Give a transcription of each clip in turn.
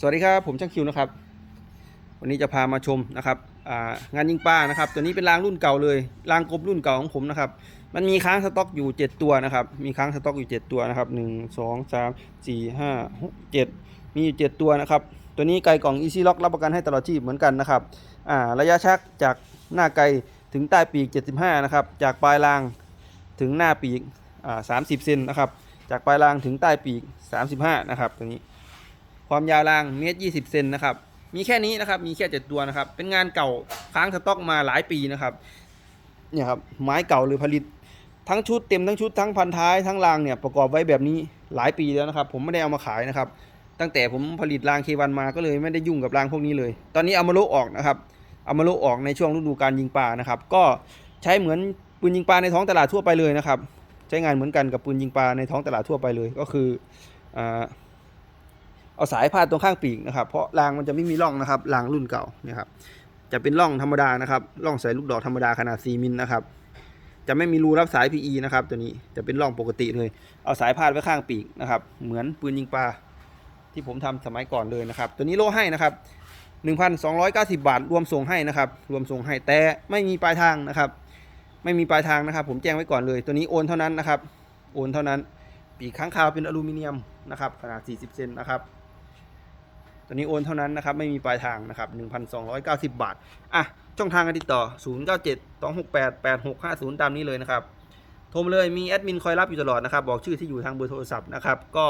สวัสดีครับ ผมช่างคิวนะครับ วันนี้จะพามาชมนะครับงานยิงปลานะครับ ตัวนี้เป็นรางรุ่นเก่าเลยรางกบรุ่นเก่าของผมนะครับ มันมีค้างสต็อกอยู่ 7 ตัวนะครับ มีค้างสต็อกอยู่ 7 ตัวนะครับ 1 2 3 4 5 6 7 มีอยู่ 7 ตัวนะครับ ตัวนี้ไกลกล่อง Easy Lock รับประกันให้ตลอดชีพเหมือนกันนะครับระยะชักจากหน้าไกลถึงใต้ปีก 75 นะครับ จากปลายรางถึงหน้าปีก30 เซนนะครับ จากปลายรางถึงใต้ปีก 35 นะครับตัวนี้ ความยาวรางเมตรยี่สิบเซนนะครับ มีแค่นี้นะครับ มีแค่เจ็ดตัวนะครับ เป็นงานเก่าค้างสต็อกมาหลายปีนะครับ เนี่ยครับ ไม้เก่าหรือผลิต ทั้งชุดเต็มทั้งชุดทั้งพันท้ายทั้งรางเนี่ยประกอบไว้แบบนี้หลายปีแล้วนะครับ ผมไม่ได้เอามาขายนะครับ ตั้งแต่ผมผลิตรางเควันมาก็เลยไม่ได้ยุ่งกับรางพวกนี้เลย ตอนนี้เอามาโลออกนะครับ เอามาโลออกในช่วงฤดูการยิงปลานะครับ ก็ใช้เหมือนปืนยิงปลาในท้องตลาดทั่วไปเลยนะครับ ใช้งานเหมือนกันกับปืนยิงปลาในท้องตลาดทั่วไปเลยก็คืออ่า เอาสายพาดตรงข้างปีกนะครับ เพราะรางมันจะไม่มีร่องนะครับรางรุ่นเก่าเนี่ยครับจะเป็นร่องธรรมดานะครับร่องใส่ลูกดอกธรรมดาขนาด 4มิลนะครับ จะไม่มีรูรับสาย PE นะครับ ตัวนี้จะเป็นร่องปกติเลย เอาสายพาดไว้ข้างปีกนะครับ เหมือนปืนยิงปลาที่ผมทำสมัยก่อนเลยนะครับ ตัวนี้โลให้นะครับ1,290 บาท รวมส่งให้นะครับ รวมส่งให้แต่ไม่มีปลายทางนะครับ ไม่มีปลายทางนะครับ ผมแจ้งไว้ก่อนเลย ตัวนี้โอนเท่านั้นนะครับ โอนเท่านั้น ปีกข้างคาวเป็นอลูมิเนียมนะครับ ขนาด 40 เซนนะครับ ตัวนี้โอนเท่านั้นนะครับไม่มีปลายทางนะครับ 1,290 บาท อะ ช่องทางการติดต่อ 097 268 8650 ตามนี้เลยนะครับ โทรมาเลยมีแอดมินคอยรับอยู่ตลอดนะครับ บอกชื่อที่อยู่ทางเบอร์โทรศัพท์นะครับก็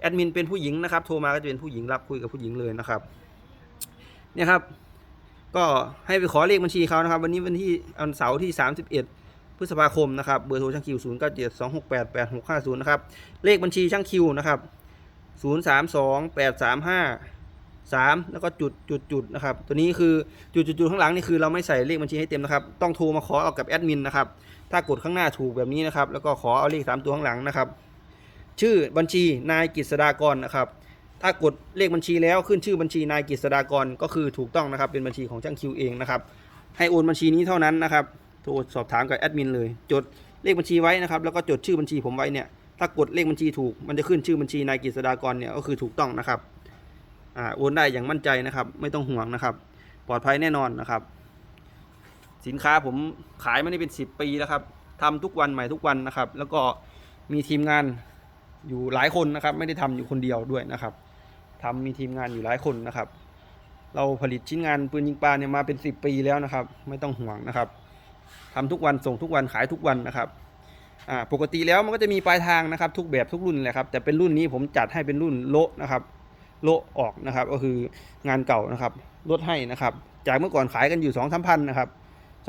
แอดมินเป็นผู้หญิงนะครับ โทรมาก็จะเป็นผู้หญิงรับคุยกับผู้หญิงเลยนะครับเนี่ยครับ ก็ให้ไปขอเลขบัญชีเขานะครับ วันนี้วันที่วันเสาร์ที่ 31พฤษภาคมนะครับ เบอร์โทรช่างคิว 0 9 7 2 6 8 8 6 5 0 นะครับ เลขบัญชีช่างคิวนะครับ 0 3 2 8 3 5 3แล้วก็จุดจุดจุดนะครับ ตัวนี้คือจุดจุดจุดข้างหลังนี่คือเราไม่ใส่เลขบัญชีให้เต็มนะครับ ต้องโทรมาขอเอากับแอดมินนะครับ ถ้ากดข้างหน้าถูกแบบนี้นะครับ แล้วก็ขอเอาเลข3ตัวข้างหลังนะครับ ชื่อบัญชีนายกฤษดากรนะครับ ถ้ากดเลขบัญชีแล้วขึ้นชื่อบัญชีนายกฤษดากรก็คือถูกต้องนะครับ เป็นบัญชีของช่างคิวเองนะครับ ให้โอนบัญชีนี้เท่านั้นนะครับ โทรสอบถามกับแอดมินเลย จดเลขบัญชีไว้นะครับ แล้วก็จดชื่อบัญชีผมไว้เนี่ย ถ้ากดเลขบัญชีถูก มันจะขึ้นชื่อบัญชีนายกฤษดากรเนี่ยก็คือถูกต้องนะครับอ่าโอนได้อย่างมั่นใจนะครับ ไม่ต้องห่วงนะครับ ปลอดภัยแน่นอนนะครับ สินค้าผมขายมานี่เป็น 10 ปีแล้วครับทำทุกวันใหม่ทุกวันนะครับ แล้วก็มีทีมงานอยู่หลายคนนะครับ ไม่ได้ทำอยู่คนเดียวด้วยนะครับทำมีทีมงานอยู่หลายคนนะครับ เราผลิตชิ้นงานปืนยิงปลาเนี่ยมาเป็น 10 ปีแล้วนะครับ ไม่ต้องห่วงนะครับทำทุกวันส่งทุกวันขายทุกวันนะครับ อ่าปกติแล้วมันก็จะมีปลายทางนะครับ ทุกแบบทุกรุ่นแหละครับแต่เป็นรุ่นนี้ผมจัดให้เป็นรุ่นโละนะครับโละออกนะครับ ก็คืองานเก่านะครับลดให้นะครับ จากเมื่อก่อนขายกันอยู่2องสามพันนะครับ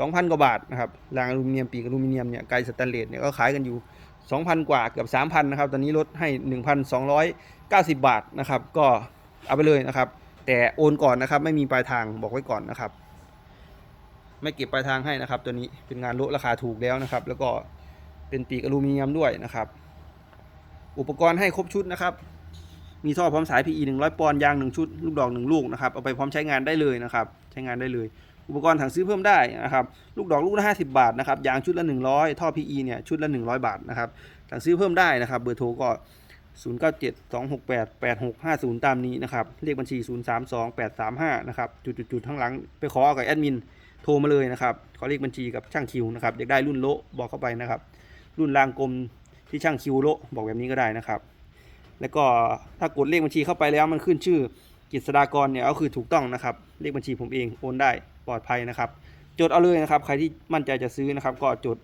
สองพันกว่าบาทนะครับรางอลูมิเนียมปีกอลูมิเนียมเนี่ยไกลสแตนเลสเนี่ยก็ขายกันอยู่ 2,000 กว่าเกือบ3,000นะครับตอนนี้ลดให้ 1,290 บาทนะครับ ก็เอาไปเลยนะครับ แต่โอนก่อนนะครับ ไม่มีปลายทางบอกไว้ก่อนนะครับ ไม่เก็บปลายทางให้นะครับ ตัวนี้เป็นงานลดราคาถูกแล้วนะครับ แล้วก็ เป็นปีกอลูมิเนียมด้วยนะครับ อุปกรณ์ให้ครบชุดนะครับ มีท่อพร้อมสาย PE 100 ปอนด์ยาง 1 ชุด ลูกดอก 1 ลูกนะครับ เอาไปพร้อมใช้งานได้เลยนะครับ ใช้งานได้เลย อุปกรณ์ถังซื้อเพิ่มได้นะครับ ลูกดอกลูกละ50 บาทนะครับ ยางชุดละ 100 ท่อ PE เนี่ยชุดละ 100 บาทนะครับ สั่งซื้อเพิ่มได้นะครับ เบอร์โทรก็097 268 8650 ตามนี้นะครับ เลขบัญชี 032 835 นะครับ จุดๆๆทั้งหลังไปขอเอากับแอดมิน โทรมาเลยนะครับ ขอเลขบัญชีกับช่างคิวนะครับอยากได้รุ่นโลบอกเข้าไปนะครับ รุ่นรางกลมที่ช่างคิวโลบอกแบบนี้ก็ได้นะครับ แล้วก็ถ้ากดเลขบัญชีเข้าไปแล้วมันขึ้นชื่อกฤษดากรเนี่ยก็คือถูกต้องนะครับ เลขบัญชีผมเองโอนได้ปลอดภัยนะครับ จดเอาเลยนะครับ ใครที่มั่นใจจะซื้อนะครับ ก็จด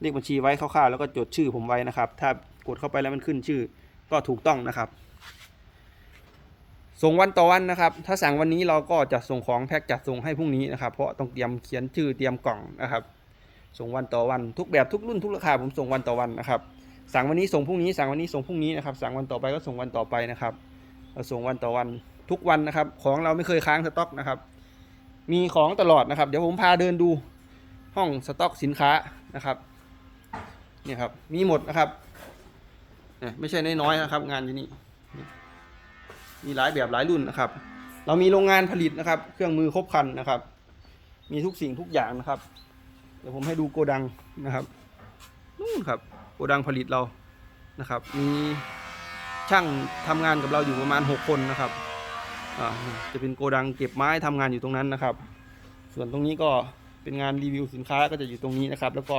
เลขบัญชีไว้คร่าวๆแล้วก็จดชื่อผมไว้นะครับ ถ้ากดเข้าไปแล้วมันขึ้นชื่อก็ถูกต้องนะครับ ส่งวันต่อวันนะครับ ถ้าสั่งวันนี้เราก็จะส่งของแพ็คจัดส่งให้พรุ่งนี้นะครับ เพราะต้องเตรียมเขียนชื่อเตรียมกล่องนะครับ ส่งวันต่อวันทุกแบบทุกรุ่นทุกราคาผมส่งวันต่อวันนะครับ สั่งวันนี้ส่งพรุ่งนี้สั่งวันนี้ส่งพรุ่งนี้นะครับสั่งวันต่อไปก็ส่งวันต่อไปนะครับเราส่งวันต่อวันทุกวันนะครับ ของเราไม่เคยค้างสต็อกนะครับ มีของตลอดนะครับ เดี๋ยวผมพาเดินดูห้องสต็อกสินค้านะครับนี่ครับมีหมดนะครับไม่ใช่น้อยๆนะครับ งานที่นี่มีหลายแบบหลายรุ่นนะครับ เรามีโรงงานผลิตนะครับ เครื่องมือครบครันนะครับ มีทุกสิ่งทุกอย่างนะครับ เดี๋ยวผมให้ดูโกดังนะครับนู่นครับโกดังผลิตเรานะครับ มีช่างทำงานกับเราอยู่ประมาณ 6 คนนะครับจะเป็นโกดังเก็บไม้ทำงานอยู่ตรงนั้นนะครับ ส่วนตรงนี้ก็เป็นงานรีวิวสินค้าก็จะอยู่ตรงนี้นะครับ แล้วก็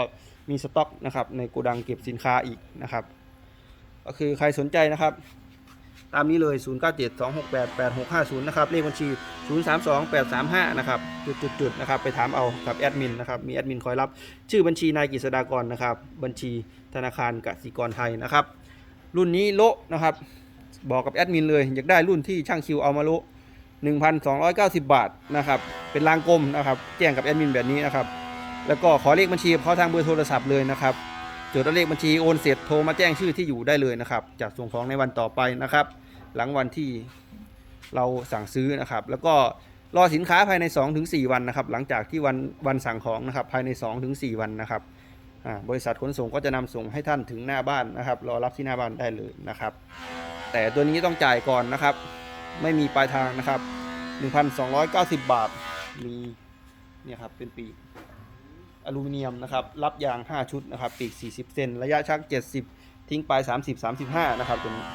มีสต็อกนะครับในโกดังเก็บสินค้าอีกนะครับ ก็คือใครสนใจนะครับ ตามนี้เลย 0972688650 นะครับ เลขบัญชี 032835 นะครับ จุดๆนะครับ ไปถามเอากับแอดมินนะครับ มีแอดมินคอยรับ ชื่อบัญชีนายกฤษดากรนะครับ บัญชีธนาคารกสิกรไทยนะครับ รุ่นนี้โละนะครับ บอกกับแอดมินเลย อยากได้รุ่นที่ช่างคิวเอามาโละ1,290 บาทนะครับ เป็นรางกลมนะครับ แจ้งกับแอดมินแบบนี้นะครับ แล้วก็ขอเลขบัญชีเขาทางเบอร์โทรศัพท์เลยนะครับจดเลขบัญชีโอนเสร็จโทรมาแจ้งชื่อที่อยู่ได้เลยนะครับ จะส่งของในวันต่อไปนะครับ หลังวันที่เราสั่งซื้อนะครับ แล้วก็รอสินค้าภายใน 2-4 วันนะครับ หลังจากที่วันวันสั่งของนะครับภายใน 2-4 วันนะครับบริษัทขนส่งก็จะนำส่งให้ท่านถึงหน้าบ้านนะครับ รอรับที่หน้าบ้านได้เลยนะครับ แต่ตัวนี้ต้องจ่ายก่อนนะครับ ไม่มีปลายทางนะครับ 1,290 บาทมีเนี่ยครับเป็นปีกอลูมิเนียมนะครับ รับยาง 5 ชุดนะครับ ปีก 40 เซนระยะชัก 70 ทิ้งปลาย 30 35 นะครับตัวนี้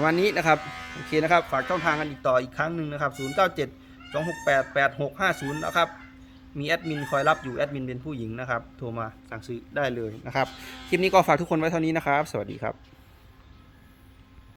ประมาณนี้นะครับโอเคนะครับฝากช่องทางกันอีกต่ออีกครั้งหนึ่งนะครับ 097 268 8650 นะครับมีแอดมินคอยรับอยู่แอดมินเป็นผู้หญิงนะครับโทรมาสั่งซื้อได้เลยนะครับคลิปนี้ก็ฝากทุกคนไว้เท่านี้นะครับ สวัสดีครับ